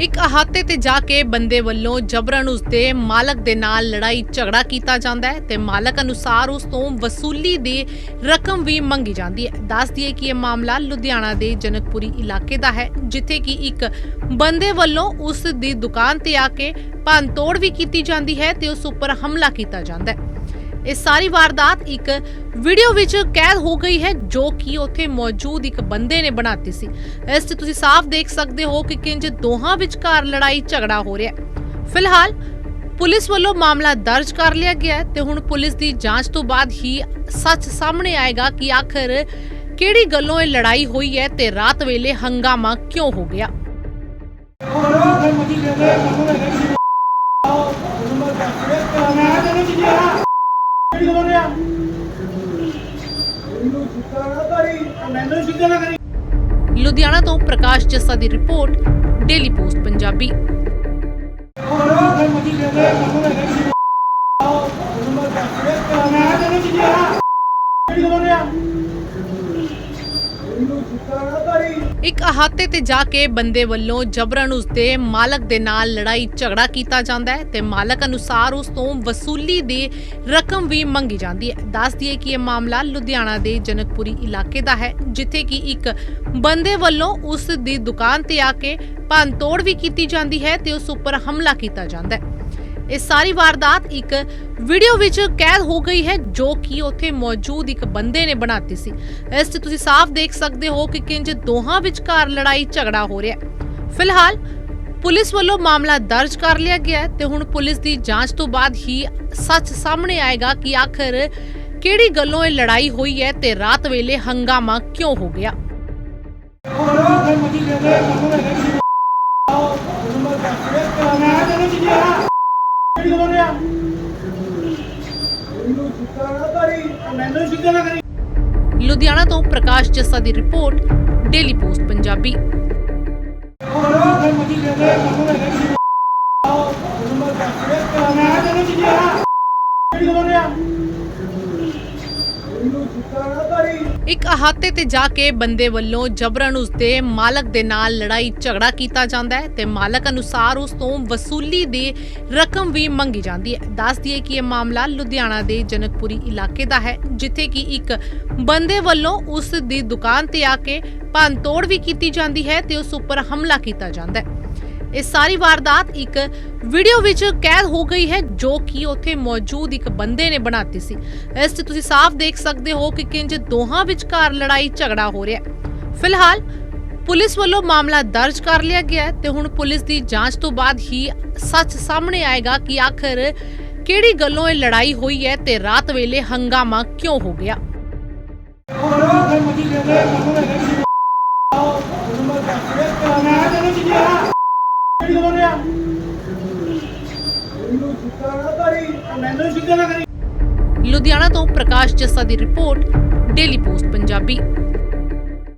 ਇੱਕ ਅਹਾਤੇ ਤੇ ਜਾ ਕੇ ਬੰਦੇ ਵੱਲੋਂ ਜਬਰਨ ਉਸਦੇ ਮਾਲਕ ਦੇ ਨਾਲ ਲੜਾਈ ਝਗੜਾ ਕੀਤਾ ਜਾਂਦਾ ਹੈ ਤੇ ਮਾਲਕ ਅਨੁਸਾਰ ਉਸ ਤੋਂ ਵਸੂਲੀ ਦੀ ਰਕਮ ਵੀ ਮੰਗੀ ਜਾਂਦੀ ਹੈ। ਦੱਸ ਦਈਏ ਕਿ ਇਹ ਮਾਮਲਾ ਲੁਧਿਆਣਾ ਦੇ ਜਨਕਪੁਰੀ ਇਲਾਕੇ ਦਾ ਹੈ, ਜਿੱਥੇ ਕਿ ਇੱਕ ਬੰਦੇ ਵੱਲੋਂ ਉਸ ਦੀ ਦੁਕਾਨ ਤੇ ਆ ਕੇ ਭੰਨਤੋੜ ਵੀ ਕੀਤੀ ਜਾਂਦੀ ਹੈ ਤੇ ਉਸ ਉੱਪਰ ਹਮਲਾ ਕੀਤਾ ਜਾਂਦਾ ਹੈ। ਇਹ ਸਾਰੀ ਵਾਰਦਾਤ ਇੱਕ ਵੀਡੀਓ ਵਿੱਚ ਕੈਦ ਹੋ ਗਈ ਹੈ, ਜੋ ਕਿ ਉੱਥੇ ਮੌਜੂਦ ਇੱਕ ਬੰਦੇ ਨੇ ਬਣਾਤੀ ਸੀ। ਇਸ 'ਚ ਤੁਸੀਂ ਸਾਫ਼ ਦੇਖ ਸਕਦੇ ਹੋ ਕਿ ਕਿੰਜ ਦੋਹਾਂ ਵਿਚਕਾਰ ਲੜਾਈ ਝਗੜਾ ਹੋ ਰਿਹਾ ਹੈ। ਫਿਲਹਾਲ ਪੁਲਿਸ ਵੱਲੋਂ ਮਾਮਲਾ ਦਰਜ ਕਰ ਲਿਆ ਗਿਆ ਤੇ ਹੁਣ ਪੁਲਿਸ ਦੀ ਜਾਂਚ ਤੋਂ ਬਾਅਦ ਹੀ ਸੱਚ ਸਾਹਮਣੇ ਆਏਗਾ ਕਿ ਆਖਰ ਕਿਹੜੀ ਗੱਲੋਂ ਇਹ ਲੜਾਈ ਹੋਈ ਹੈ ਤੇ ਰਾਤ ਵੇਲੇ ਹੰਗਾਮਾ ਕਿਉਂ ਹੋ ਗਿਆ। ਮੈਨੂੰ ਨਾ ਕਰੀ ਮੈਨੂੰ ਸਿੱਧਾ ਨਾ ਕਰੀ ਲੁਧਿਆਣਾ ਤੋਂ ਪ੍ਰਕਾਸ਼ ਜੱਸਾ ਦੀ ਰਿਪੋਰਟ ਡੇਲੀ ਪੋਸਟ ਪੰਜਾਬੀ। ਮੈਂ ਤੈਨੂੰ ਕੀ ਇੱਕ ਅਹਾਤੇ ਤੇ ਜਾ ਕੇ ਬੰਦੇ ਵੱਲੋਂ ਜਬਰਨ ਉਸਦੇ ਮਾਲਕ ਦੇ ਨਾਲ ਲੜਾਈ ਝਗੜਾ ਕੀਤਾ ਜਾਂਦਾ ਹੈ ਤੇ ਮਾਲਕ ਅਨੁਸਾਰ ਉਸ ਤੋਂ ਵਸੂਲੀ ਦੀ ਰਕਮ ਵੀ ਮੰਗੀ ਜਾਂਦੀ ਹੈ। ਦੱਸ ਦਈਏ ਕਿ ਇਹ ਮਾਮਲਾ ਲੁਧਿਆਣਾ ਦੇ ਜਨਕਪੁਰੀ ਇਲਾਕੇ ਦਾ ਹੈ, ਜਿੱਥੇ ਕਿ ਇੱਕ ਬੰਦੇ ਵੱਲੋਂ ਉਸ ਦੀ ਦੁਕਾਨ ਤੇ ਆ ਕੇ ਭੰਨਤੋੜ ਵੀ ਕੀਤੀ ਜਾਂਦੀ ਹੈ ਤੇ ਉਸ ਉੱਪਰ ਹਮਲਾ ਕੀਤਾ ਜਾਂਦਾ ਹੈ। ਇਹ ਸਾਰੀ ਵਾਰਦਾਤ ਇੱਕ ਵੀਡੀਓ ਵਿੱਚ ਕੈਦ ਹੋ ਗਈ ਹੈ, ਜੋ ਕਿ ਉੱਥੇ ਮੌਜੂਦ ਇੱਕ ਬੰਦੇ ਨੇ ਬਣਾਤੀ ਸੀ। ਇਸ 'ਚ ਤੁਸੀਂ ਸਾਫ਼ ਦੇਖ ਸਕਦੇ ਹੋ ਕਿ ਕਿੰਜ ਦੋਹਾਂ ਵਿਚਕਾਰ ਲੜਾਈ ਝਗੜਾ ਹੋ ਰਿਹਾ ਹੈ। ਫਿਲਹਾਲ ਪੁਲਿਸ ਵੱਲੋਂ ਮਾਮਲਾ ਦਰਜ ਕਰ ਲਿਆ ਗਿਆ ਹੈ ਤੇ ਹੁਣ ਪੁਲਿਸ ਦੀ ਜਾਂਚ ਤੋਂ ਬਾਅਦ ਹੀ ਸੱਚ ਸਾਹਮਣੇ ਆਏਗਾ ਕਿ ਆਖਰ ਕਿਹੜੀ ਗੱਲੋਂ ਇਹ ਲੜਾਈ ਹੋਈ ਹੈ ਤੇ ਰਾਤ ਵੇਲੇ ਹੰਗਾਮਾ ਕਿਉਂ ਹੋ ਗਿਆ ਹੋਰ ਫਿਰ ਮੁਝੇ ਕਹਿੰਦੇ ਮੈਨੂੰ ਹੈਗਾ ਕਿ ਆਓ ਤੁਹਾਨੂੰ ਮੈਂ ਦੱਸ ਰਿਹਾ ਕਰਾਣਾ ਤੈਨੂੰ ਕੀ ਆ ਕੀ ਬੋਲ ਰਿਹਾ ਇਹਨੂੰ ਸੁੱਤਾ ਨਾ ਕਰੀ ਮੈਨੂੰ ਸਿੱਧਾ ਨਾ ਕਰੀ ਲੁਧਿਆਣਾ ਤੋਂ ਪ੍ਰਕਾਸ਼ ਜੱਸਾ ਦੀ ਰਿਪੋਰਟ, ਡੇਲੀ ਪੋਸਟ ਪੰਜਾਬੀ। ਮੈਂ ਤੈਨੂੰ ਕੀ ਆ ਕੀ ਬੋਲ ਰਿਹਾ ਇਹਨੂੰ ਸੁੱਤਾ ਨਾ ਕਰੀ ਇੱਕ ਅਹਾਤੇ ਤੇ ਜਾ ਕੇ ਬੰਦੇ ਵੱਲੋਂ ਜਬਰਨ ਉਸਦੇ ਮਾਲਕ ਦੇ ਨਾਲ ਲੜਾਈ ਝਗੜਾ ਕੀਤਾ ਜਾਂਦਾ ਹੈ ਤੇ ਮਾਲਕ ਅਨੁਸਾਰ ਉਸ ਤੋਂ ਵਸੂਲੀ ਦੀ ਰਕਮ ਵੀ ਮੰਗੀ ਜਾਂਦੀ ਹੈ। ਦੱਸ ਦਈਏ ਕਿ ਇਹ ਮਾਮਲਾ ਲੁਧਿਆਣਾ ਦੇ ਜਨਕਪੁਰੀ ਇਲਾਕੇ ਦਾ ਹੈ, ਜਿੱਥੇ ਕਿ ਇੱਕ ਬੰਦੇ ਵੱਲੋਂ ਉਸ ਦੀ ਦੁਕਾਨ ਤੇ ਆ ਕੇ ਭੰਨਤੋੜ ਵੀ ਕੀਤੀ ਜਾਂਦੀ ਹੈ ਤੇ ਉਸ ਉੱਪਰ ਹਮਲਾ ਕੀਤਾ ਜਾਂਦਾ ਹੈ। ਇਹ ਸਾਰੀ ਵਾਰਦਾਤ ਇੱਕ ਵੀਡੀਓ ਵਿੱਚ ਕੈਦ ਹੋ ਗਈ ਹੈ, ਜੋ ਕਿ ਉੱਥੇ ਮੌਜੂਦ ਇੱਕ ਬੰਦੇ ਨੇ ਬਣਾਤੀ ਸੀ। ਇਸ 'ਚ ਤੁਸੀਂ ਸਾਫ਼ ਦੇਖ ਸਕਦੇ ਹੋ ਕਿ ਕਿੰਜ ਦੋਹਾਂ ਵਿਚਕਾਰ ਲੜਾਈ ਝਗੜਾ ਹੋ ਰਿਹਾ ਹੈ। ਫਿਲਹਾਲ ਪੁਲਿਸ ਵੱਲੋਂ ਮਾਮਲਾ ਦਰਜ ਕਰ ਲਿਆ ਗਿਆ ਹੈ ਤੇ ਹੁਣ ਪੁਲਿਸ ਦੀ ਜਾਂਚ ਤੋਂ ਬਾਅਦ ਹੀ ਸੱਚ ਸਾਹਮਣੇ ਆਏਗਾ ਕਿ ਆਖਰ ਕਿਹੜੀ ਗੱਲੋਂ ਇਹ ਲੜਾਈ ਹੋਈ ਹੈ ਤੇ ਰਾਤ ਵੇਲੇ ਹੰਗਾਮਾ ਕਿਉਂ ਹੋ ਗਿਆ। ਮੈਂ ਤੈਨੂੰ ਕੀ ਆ ਕੀ ਬੋਲ ਰਿਹਾ ਇਹਨੂੰ ਸੁੱਤਾ ਨਾ ਕਰੀ ਮੈਨੂੰ ਸਿੱਧਾ ਨਾ ਕਰੀ ਲੁਧਿਆਣਾ ਤੋਂ ਪ੍ਰਕਾਸ਼ ਜੱਸਾ ਦੀ ਰਿਪੋਰਟ ਡੇਲੀ ਪੋਸਟ ਪੰਜਾਬੀ।